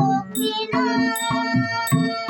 দক্ষিণা হাজার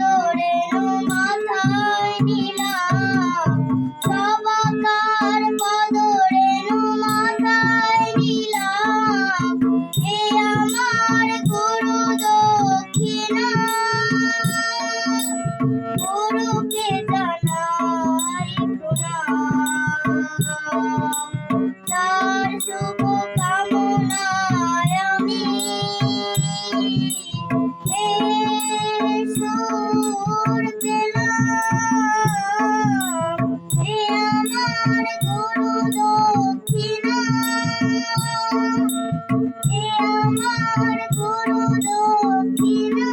দোরে মাথায় নীলা আমার গুরু দক্ষিণা